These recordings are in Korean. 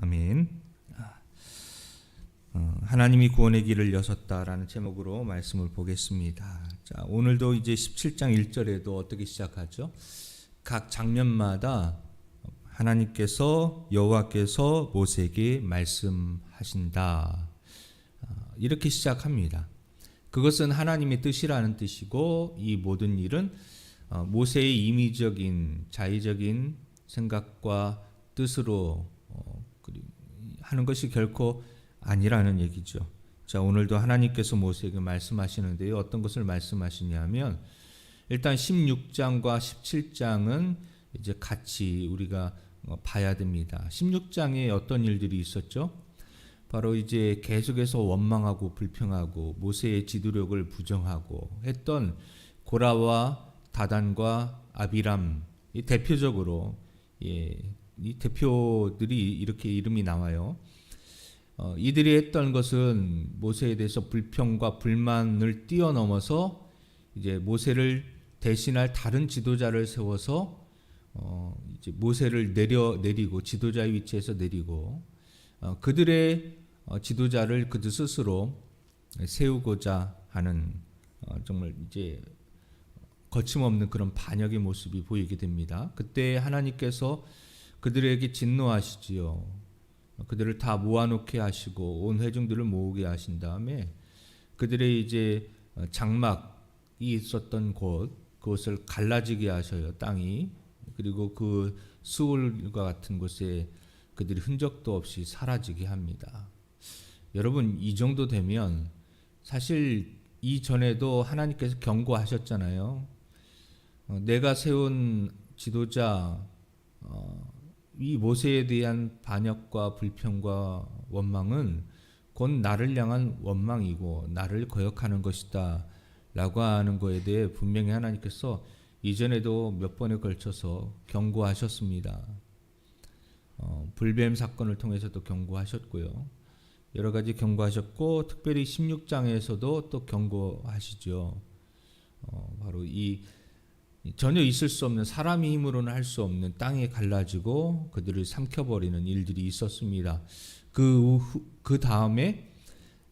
아멘. 어, 하나님이 구원의 길을 여섰다라는 제목으로 말씀을 보겠습니다. 자, 오늘도 이제 17장 1절에도 어떻게 시작하죠? 각 장면마다 하나님께서 여호와께서 모세에게 말씀하신다. 어, 이렇게 시작합니다. 그것은 하나님의 뜻이라는 뜻이고 이 모든 일은 어, 모세의 임의적인 자의적인 생각과 뜻으로 어, 하는 것이 결코 아니라는 얘기죠. 자, 오늘도 하나님께서 모세에게 말씀하시는데요. 어떤 것을 말씀하시냐면 일단 16장과 17장은 이제 같이 우리가 어, 봐야 됩니다. 16장에 어떤 일들이 있었죠? 바로 이제 계속해서 원망하고 불평하고 모세의 지도력을 부정하고 했던 고라와 다단과 아비람 이 대표적으로 예, 이 대표들이 이렇게 이름이 나와요. 어, 이들이 했던 것은 모세에 대해서 불평과 불만을 뛰어넘어서 이제 모세를 대신할 다른 지도자를 세워서 어, 이제 모세를 내려 내리고 지도자의 위치에서 내리고 어, 그들의 어, 지도자를 그들 스스로 세우고자 하는 어, 정말 이제 거침없는 그런 반역의 모습이 보이게 됩니다. 그때 하나님께서 그들에게 진노하시지요. 그들을 다 모아놓게 하시고 온 회중들을 모으게 하신 다음에 그들의 이제 장막이 있었던 곳 그것을 갈라지게 하셔요 땅이 그리고 그 수울과 같은 곳에 그들이 흔적도 없이 사라지게 합니다. 여러분 이 정도 되면 사실 이 전에도 하나님께서 경고하셨잖아요. 어, 내가 세운 지도자 어, 이 모세에 대한 반역과 불평과 원망은 곧 나를 향한 원망이고 나를 거역하는 것이다 라고 하는 것에 대해 분명히 하나님께서 이전에도 몇 번에 걸쳐서 경고하셨습니다. 어, 불뱀 사건을 통해서도 경고하셨고요. 여러 가지 경고하셨고 특별히 16장에서도 또 경고하시죠. 어, 바로 이 전혀 있을 수 없는 사람의 힘으로는 할 수 없는 땅에 갈라지고 그들을 삼켜버리는 일들이 있었습니다. 그, 그 다음에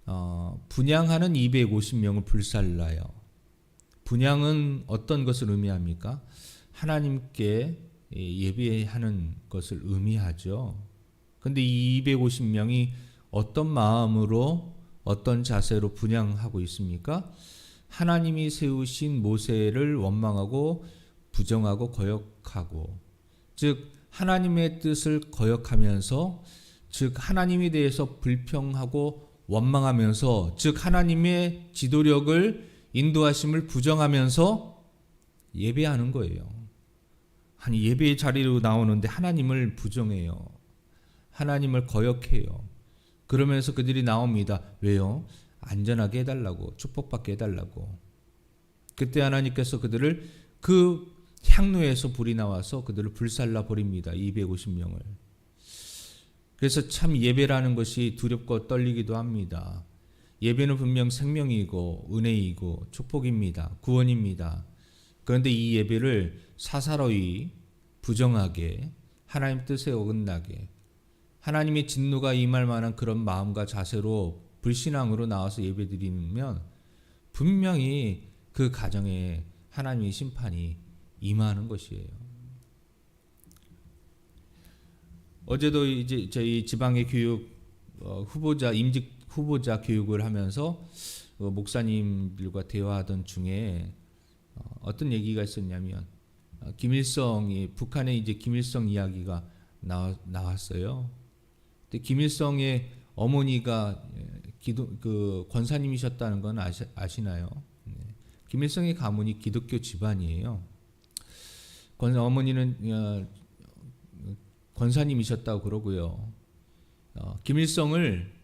어, 분양하는 250명을 불살라요. 분양은 어떤 것을 의미합니까? 하나님께 예배하는 것을 의미하죠. 근데 이 250명이 어떤 마음으로 어떤 자세로 분양하고 있습니까? 하나님이 세우신 모세를 원망하고 부정하고 거역하고 즉 하나님의 뜻을 거역하면서 즉 하나님에 대해서 불평하고 원망하면서 즉 하나님의 지도력을 인도하심을 부정하면서 예배하는 거예요. 아니 예배의 자리로 나오는데 하나님을 부정해요. 하나님을 거역해요. 그러면서 그들이 나옵니다. 왜요? 안전하게 해달라고 축복받게 해달라고 그때 하나님께서 그들을 그 향로에서 불이 나와서 그들을 불살라 버립니다. 250명을. 그래서 참 예배라는 것이 두렵고 떨리기도 합니다. 예배는 분명 생명이고 은혜이고 축복입니다. 구원입니다. 그런데 이 예배를 사사로이 부정하게 하나님 뜻에 어긋나게 하나님의 진노가 임할 만한 그런 마음과 자세로 불신앙으로 나와서 예배드리면 분명히 그 가정에 하나님의 심판이 임하는 것이에요. 어제도 이제 저희 지방의 교육 어, 후보자 임직 후보자 교육을 하면서 어, 목사님들과 대화하던 중에 어, 어떤 얘기가 있었냐면 김일성이 북한의 이제 김일성 이야기가 나왔어요. 근데 김일성의 어머니가 기도 그 권사님이셨다는 건 아시, 아시나요? 네. 김일성의 가문이 기독교 집안이에요. 권 어머니는 어, 권사님이셨다고 그러고요. 어, 김일성을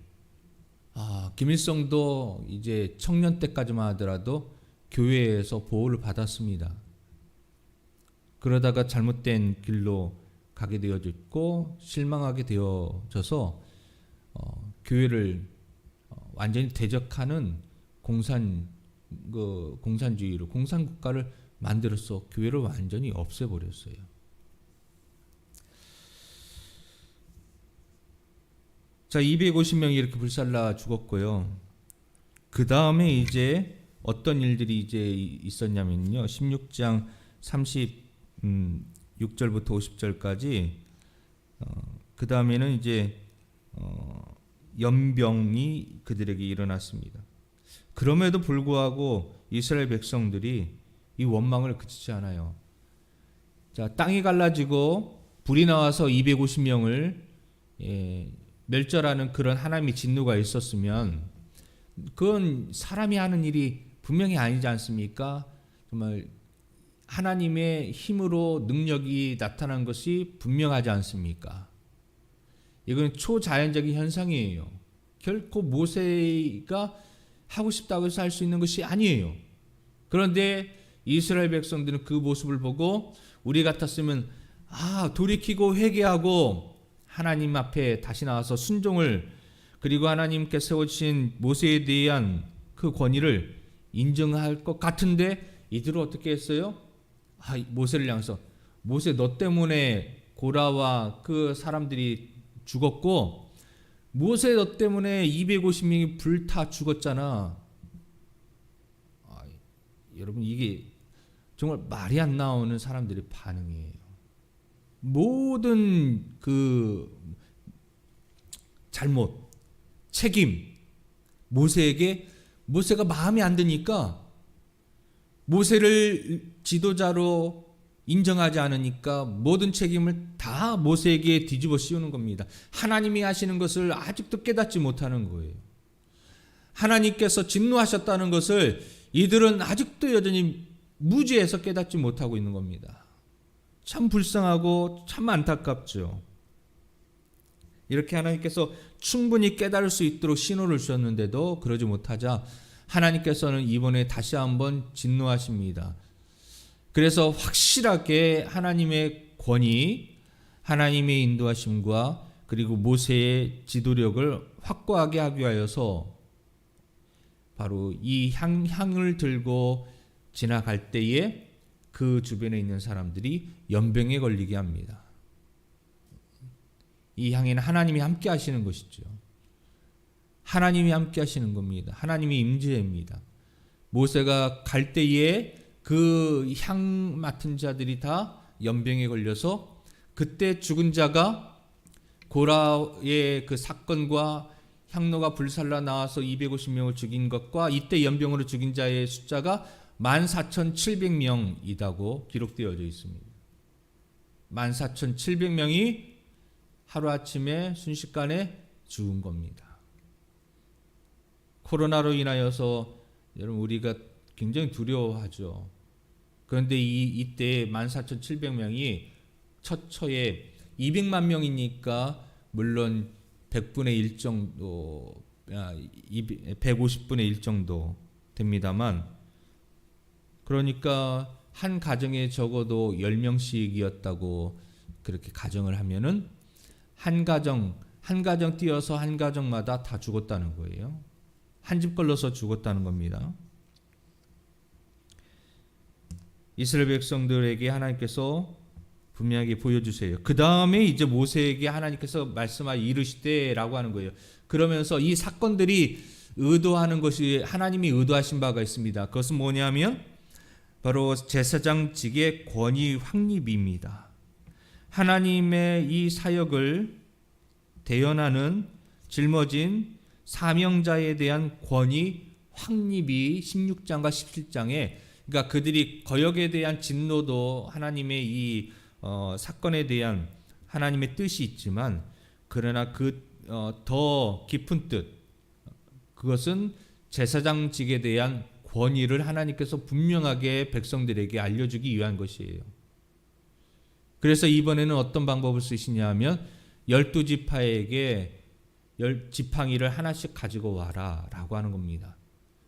아, 김일성도 이제 청년 때까지만 하더라도 교회에서 보호를 받았습니다. 그러다가 잘못된 길로 가게 되어졌고 실망하게 되어져서 어, 교회를 완전히 대적하는 공산 그 공산주의로 공산 국가를 만들어서 교회를 완전히 없애버렸어요. 자, 250명이 이렇게 불살라 죽었고요. 그 다음에 이제 어떤 일들이 이제 있었냐면요. 16장 36절부터 50절까지 어, 그 다음에는 이제 어, 연병이 그들에게 일어났습니다. 그럼에도 불구하고 이스라엘 백성들이 이 원망을 그치지 않아요. 자, 땅이 갈라지고 불이 나와서 250명을 예, 멸절하는 그런 하나님의 진노가 있었으면 그건 사람이 하는 일이 분명히 아니지 않습니까? 정말 하나님의 힘으로 능력이 나타난 것이 분명하지 않습니까? 이건 초자연적인 현상이에요. 결코 모세가 하고 싶다고 해서 할 수 있는 것이 아니에요. 그런데 이스라엘 백성들은 그 모습을 보고 우리 같았으면 아 돌이키고 회개하고 하나님 앞에 다시 나와서 순종을 그리고 하나님께 세워주신 모세에 대한 그 권위를 인정할 것 같은데 이들은 어떻게 했어요? 아, 모세를 향해서 모세 너 때문에 고라와 그 사람들이 죽었고 모세 너 때문에 250명이 불타 죽었잖아. 아, 여러분 이게 정말 말이 안 나오는 사람들의 반응이에요. 모든 그 잘못, 책임, 모세에게 모세가 마음에 안 드니까 모세를 지도자로 인정하지 않으니까 모든 책임을 다 모세에게 뒤집어 씌우는 겁니다. 하나님이 하시는 것을 아직도 깨닫지 못하는 거예요. 하나님께서 진노하셨다는 것을 이들은 아직도 여전히 무지해서 깨닫지 못하고 있는 겁니다. 참 불쌍하고 참 안타깝죠. 이렇게 하나님께서 충분히 깨달을 수 있도록 신호를 주셨는데도 그러지 못하자 하나님께서는 이번에 다시 한번 진노하십니다. 그래서 확실하게 하나님의 권위, 하나님의 인도하심과 그리고 모세의 지도력을 확고하게 하기 위하여서 바로 이 향, 향을 들고 지나갈 때에 그 주변에 있는 사람들이 연병에 걸리게 합니다. 이 향에는 하나님이 함께 하시는 것이죠. 하나님이 함께 하시는 겁니다. 하나님이 임재입니다. 모세가 갈 때에 그 향 맡은 자들이 다 연병에 걸려서 그때 죽은 자가 고라의 그 사건과 향로가 불살라 나와서 250명을 죽인 것과 이때 연병으로 죽인 자의 숫자가 14,700명이다고 기록되어져 있습니다. 14,700명이 하루아침에 순식간에 죽은 겁니다. 코로나로 인하여서 여러분 우리가 굉장히 두려워하죠. 그런데 이 이때 14,700명이 처처에 200만 명이니까 물론 100분의 1 정도 150분의 1 정도 됩니다만 그러니까 한 가정에 적어도 10명씩이었다고 그렇게 가정을 하면은 한 가정 한 가정 띄어서 한 가정마다 다 죽었다는 거예요. 한 집 걸러서 죽었다는 겁니다. 이스라엘 백성들에게 하나님께서 분명하게 보여주세요. 그 다음에 이제 모세에게 하나님께서 말씀하 이르시되라고 하는 거예요. 그러면서 이 사건들이 의도하는 것이 하나님이 의도하신 바가 있습니다. 그것은 뭐냐면 바로 제사장직의 권위 확립입니다. 하나님의 이 사역을 대연하는 짊어진 사명자에 대한 권위 확립이 16장과 17장에 그러니까 그들이 거역에 대한 진노도 하나님의 이 어, 사건에 대한 하나님의 뜻이 있지만 그러나 그더 어, 깊은 뜻 그것은 제사장직에 대한 권위를 하나님께서 분명하게 백성들에게 알려주기 위한 것이에요. 그래서 이번에는 어떤 방법을 쓰시냐 하면 열두 지파에게 열 지팡이를 하나씩 가지고 와라라고 하는 겁니다.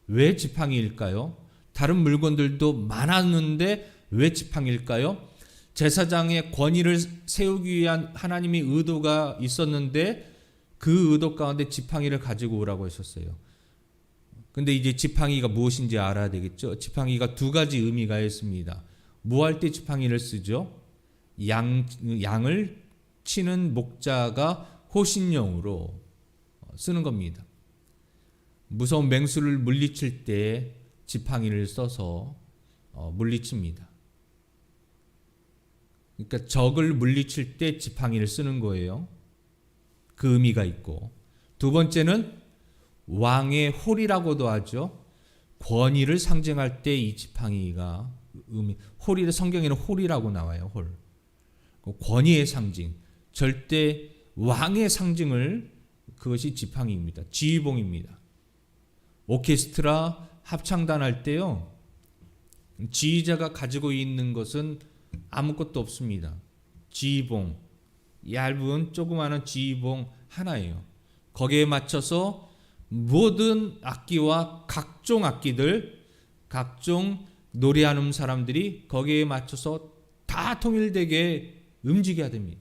왜 지팡이일까요? 다른 물건들도 많았는데 왜 지팡이일까요? 제사장의 권위를 세우기 위한 하나님의 의도가 있었는데 그 의도 가운데 지팡이를 가지고 오라고 했었어요. 근데 이제 지팡이가 무엇인지 알아야 되겠죠. 지팡이가 두 가지 의미가 있습니다. 뭐 할 때 지팡이를 쓰죠? 양, 양을 치는 목자가 호신용으로 쓰는 겁니다. 무서운 맹수를 물리칠 때 지팡이를 써서 어, 물리칩니다. 그러니까 적을 물리칠 때 지팡이를 쓰는 거예요. 그 의미가 있고 두 번째는 왕의 홀이라고도 하죠. 권위를 상징할 때 이 지팡이가 의미 홀이 성경에는 홀이라고 나와요. 홀그 권위의 상징 절대 왕의 상징을 그것이 지팡이입니다. 지휘봉입니다. 오케스트라 합창단 할 때요. 지휘자가 가지고 있는 것은 아무것도 없습니다. 지휘봉, 얇은 조그마한 지휘봉 하나예요. 거기에 맞춰서 모든 악기와 각종 악기들, 각종 노래하는 사람들이 거기에 맞춰서 다 통일되게 움직여야 됩니다.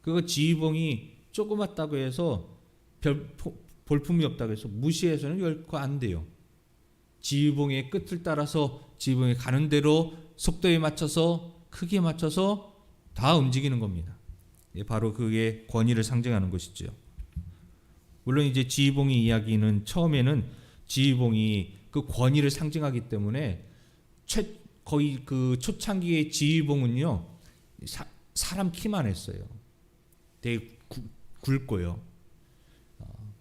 그거 지휘봉이 조그맣다고 해서 별 포- 볼품이 없다고 해서 무시해서는 결코 안 돼요. 지휘봉의 끝을 따라서 지휘봉이 가는 대로 속도에 맞춰서 크기에 맞춰서 다 움직이는 겁니다. 예, 바로 그게 권위를 상징하는 것이죠. 물론 이제 지휘봉이 이야기는 처음에는 지휘봉이 그 권위를 상징하기 때문에 최, 거의 그 초창기의 지휘봉은요 사, 사람 키만 했어요. 되게 구, 굵고요. 어,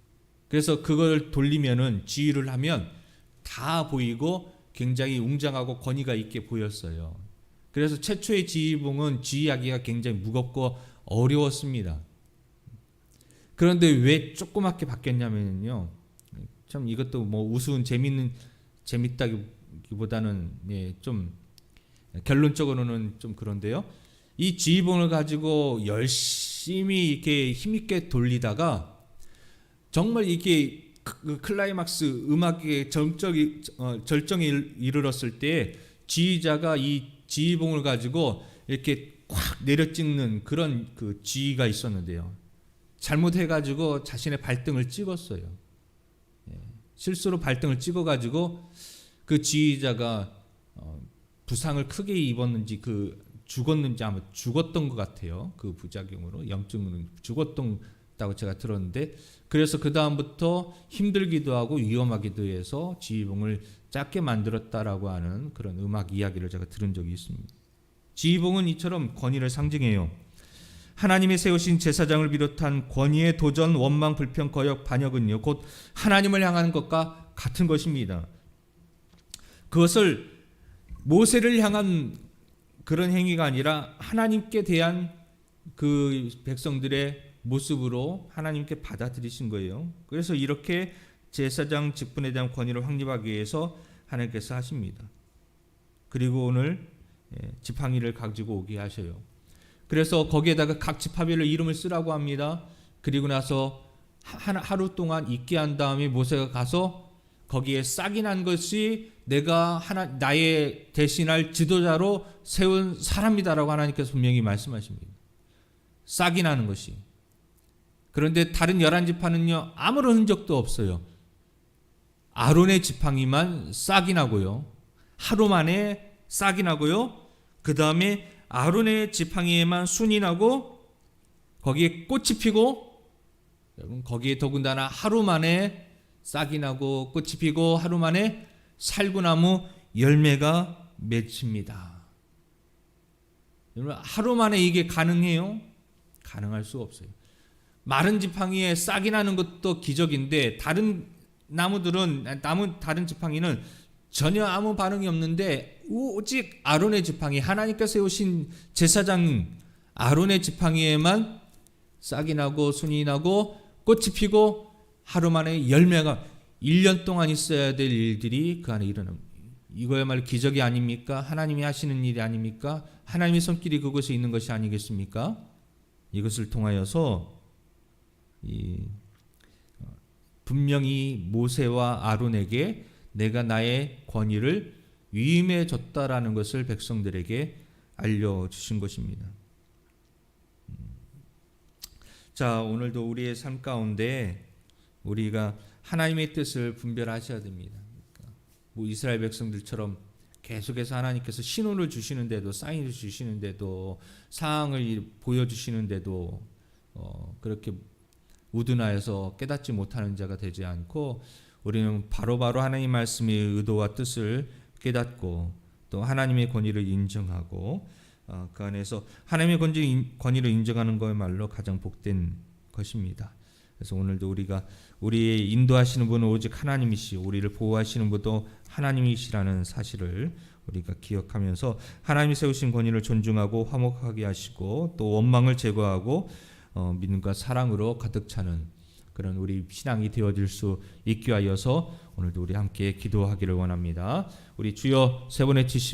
그래서 그걸 돌리면은 지휘를 하면 다 보이고 굉장히 웅장하고 권위가 있게 보였어요. 그래서 최초의 지휘봉은 지휘하기가 굉장히 무겁고 어려웠습니다. 그런데 왜 조그맣게 바뀌었냐면요. 참 이것도 뭐 우스운 재밌는 재밌다기보다는 예, 좀 결론적으로는 좀 그런데요. 이 지휘봉을 가지고 열심히 이렇게 힘있게 돌리다가 정말 이게 그 클라이막스 음악의 정적이 어, 절정에 일- 이르렀을 때 지휘자가 이 지휘봉을 가지고 이렇게 꽉 내려 찍는 그런 그 지휘가 있었는데요. 잘못해가지고 자신의 발등을 찍었어요. 예, 실수로 발등을 찍어가지고 그 지휘자가 어, 부상을 크게 입었는지 그 죽었는지 아마 죽었던 것 같아요. 그 부작용으로 염증으로 죽었다고 제가 들었는데 그래서 그 다음부터 힘들기도 하고 위험하기도 해서 지휘봉을 작게 만들었다라고 하는 그런 음악 이야기를 제가 들은 적이 있습니다. 지휘봉은 이처럼 권위를 상징해요. 하나님이 세우신 제사장을 비롯한 권위의 도전, 원망, 불평, 거역, 반역은요, 곧 하나님을 향하는 것과 같은 것입니다. 그것을 모세를 향한 그런 행위가 아니라 하나님께 대한 그 백성들의 모습으로 하나님께 받아들이신 거예요. 그래서 이렇게 제사장 직분에 대한 권위를 확립하기 위해서 하나님께서 하십니다. 그리고 오늘 예, 지팡이를 가지고 오게 하셔요. 그래서 거기에다가 각 지파별로 이름을 쓰라고 합니다. 그리고 나서 하- 하루 동안 있게 한 다음에 모세가 가서 거기에 싹이 난 것이 내가 하나 나의 대신할 지도자로 세운 사람이다라고 하나님께서 분명히 말씀하십니다. 싹이 나는 것이. 그런데 다른 열한 지파는요 아무런 흔적도 없어요. 아론의 지팡이만 싹이 나고요. 하루 만에 싹이 나고요. 그 다음에 아론의 지팡이에만 순이 나고 거기에 꽃이 피고 여러분 거기에 더군다나 하루 만에 싹이 나고 꽃이 피고 하루 만에 살구나무 열매가 맺힙니다. 여러분 하루 만에 이게 가능해요? 가능할 수 없어요. 마른 지팡이에 싹이 나는 것도 기적인데 다른 나무들은 나무 다른 지팡이는 전혀 아무 반응이 없는데 오직 아론의 지팡이 하나님께서 세우신 제사장 아론의 지팡이에만 싹이 나고 순이 나고 꽃이 피고 하루 만에 열매가 1년 동안 있어야 될 일들이 그 안에 일어납니다. 이거야말로 기적이 아닙니까? 하나님이 하시는 일이 아닙니까? 하나님의 손길이 그곳에 있는 것이 아니겠습니까? 이것을 통하여서 분명히 모세와 아론에게 내가 나의 권위를 위임해 줬다라는 것을 백성들에게 알려 주신 것입니다. 음. 자, 오늘도 우리의 삶 가운데 우리가 하나님의 뜻을 분별하셔야 됩니다. 그러니까 뭐 이스라엘 백성들처럼 계속해서 하나님께서 신호를 주시는데도 사인을 주시는데도 상황을 보여주시는데도 어, 그렇게 우둔하여서 깨닫지 못하는 자가 되지 않고 우리는 바로바로 하나님 말씀의 의도와 뜻을 깨닫고 또 하나님의 권위를 인정하고 어, 그 안에서 하나님의 권위, 권위를 인정하는 거야말로 가장 복된 것입니다. 그래서 오늘도 우리가 우리의 인도하시는 분은 오직 하나님이시, 우리를 보호하시는 분도 하나님이시라는 사실을 우리가 기억하면서 하나님이 세우신 권위를 존중하고 화목하게 하시고 또 원망을 제거하고 어, 믿음과 사랑으로 가득 차는 그런 우리 신앙이 되어질 수 있게 하여서 오늘도 우리 함께 기도하기를 원합니다. 우리 주여 세 번에 치시고